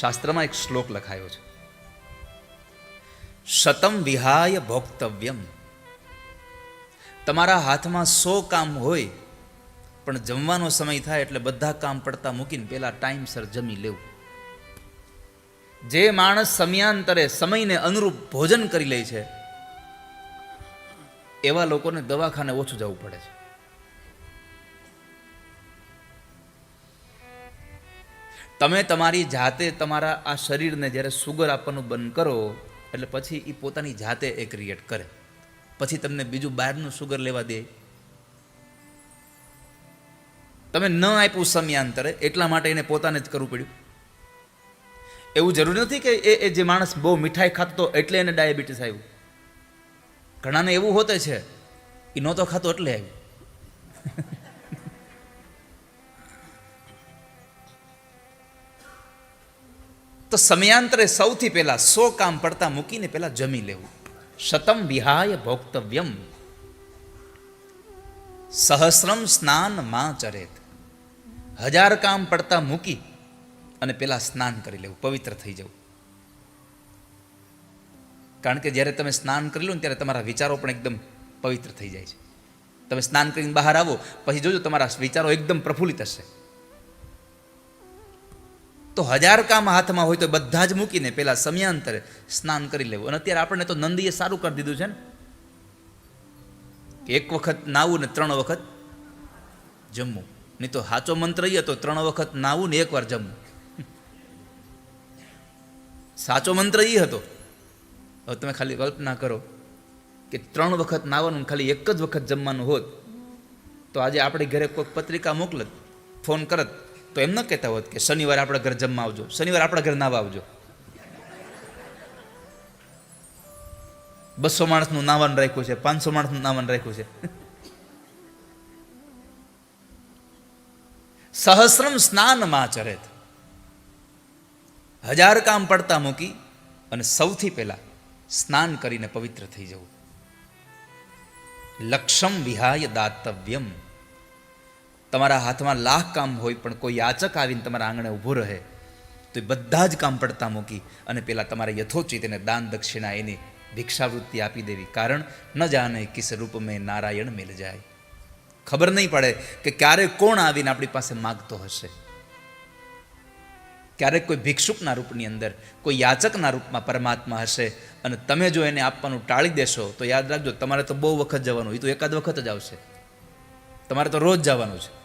શાસ્ત્રમાં એક શ્લોક લખાયો છે. શતમ વિહાય ભોક્તવ્યમ. તમારા હાથમાં સો કામ હોય, પણ જમવાનો સમય થાય એટલે બધા કામ પડતા મૂકીને પેલા ટાઈમસર જમી લેવું. જે માણસ સમયાંતરે સમયને અનુરૂપ ભોજન કરી લે છે, એવા લોકોને દવાખાને ઓછું જવું પડે છે. તમે તમારી જાતે તમારા આ શરીરને જ્યારે સુગર આપવાનું બંધ કરો, એટલે પછી એ પોતાની જાતે એ ક્રિએટ કરે. પછી તમને બીજું બહારનું સુગર લેવા દે. તમે ન આપ્યું સમયાંતરે, એટલા માટે એને પોતાને જ કરવું પડ્યું. એવું જરૂરી નથી કે એ જે માણસ બહુ મીઠાઈ ખાતો એટલે એને ડાયાબિટીસ આવ્યું. ઘણાને એવું હોતે છે એ નહોતો ખાતો એટલે આવ્યું. તો સમયાંતરે સૌથી પહેલાં સો કામ પડતા મૂકીને પહેલાં જમી લેવું. શતમ વિહાય ભોક્તવ્યમ. સહસ્રમ સ્નાનમાં ચરેત. હજાર કામ પડતા મૂકી અને પેલા સ્નાન કરી લેવું, પવિત્ર થઈ જવું. કારણ કે જ્યારે તમે સ્નાન કરી લો ને ત્યારે તમારા વિચારો પણ એકદમ પવિત્ર થઈ જાય છે. તમે સ્નાન કરીને બહાર આવો, પછી જોજો તમારા વિચારો એકદમ પ્રફુલ્લિત હશે. તો હજાર કામ હાથમાં હોય તો બધા જ મૂકીને પેલા સમયાંતરે સ્નાન કરી લેવું. અને અત્યારે આપણને તો નંદીએ સારું કરી દીધું છે ને? એક વખત નાવું ને ત્રણ વખત જમવું. નહીં તો સાચો મંત્ર એ હતો, ત્રણ વખત નાવું ને એકવાર જમવું. સાચો મંત્ર એ હતો. હવે તમે ખાલી કલ્પના કરો કે ત્રણ વખત નાવાનું ખાલી એક જ વખત જમવાનું હોત, તો આજે આપણે ઘરે કોઈ પત્રિકા મોકલત, ફોન કરત તો એમ ન કહેતા હોત કે શનિવારે આપણા ઘર જમવા આવજો, શનિવારે આપણા ઘર નાવા આવજો. બસો માણસનું નાવાનું રાખ્યું છે, પાંચસો માણસનું નાવાનું રાખ્યું છે. સહસ્રમ સ્નાનમાં ચરેત. હજાર કામ પડતા મૂકી અને સૌથી પહેલા સ્નાન કરીને પવિત્ર થઈ જવું. લક્ષમ વિહાય દાતવ્યમ. તમારા હાથમાં લાખ કામ હોય પણ કોઈ યાચક આવીને તમારા આંગણે ઊભો રહે, તો એ બધા જ કામ પડતા મૂકી અને પેલા તમારે યથોચિત એને દાન દક્ષિણા એની ભિક્ષાવૃત્તિ આપી દેવી. કારણ ન જાણે કિસ રૂપ મેં નારાયણ મિલ જાય. ખબર નહીં પડે કે ક્યારે કોણ આવીને આપણી પાસે માગતો હશે. ક્યારેક કોઈ ભિક્ષુકના રૂપની અંદર, કોઈ યાચકના રૂપમાં પરમાત્મા હશે અને તમે જો એને આપવાનું ટાળી દેશો, તો યાદ રાખજો, તમારે તો બહુ વખત જવાનું એ તો એકાદ વખત જ આવશે. તમારે તો રોજ જવાનું છે.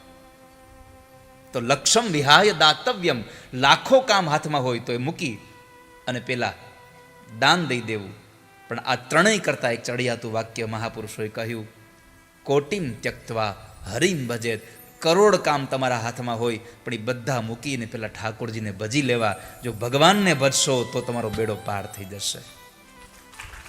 તો લક્ષમ વિહાય દાતવ્યમ. લાખો કામ હાથમાં હોય તો એ મૂકી અને પેલા દાન દઈ દેવું. પણ આ ત્રણેય કરતા એક ચડિયાતું વાક્ય મહાપુરુષોએ કહ્યું, કોટિમ ત્યક્તવા હરિમ ભજેત. કરોડ કામ તમારા હાથમાં હોય, પણ એ બધા મૂકીને પેલા ઠાકોરજીને ભજી લેવા. જો ભગવાનને ભજશો તો તમારો બેડો પાર થઈ જશે.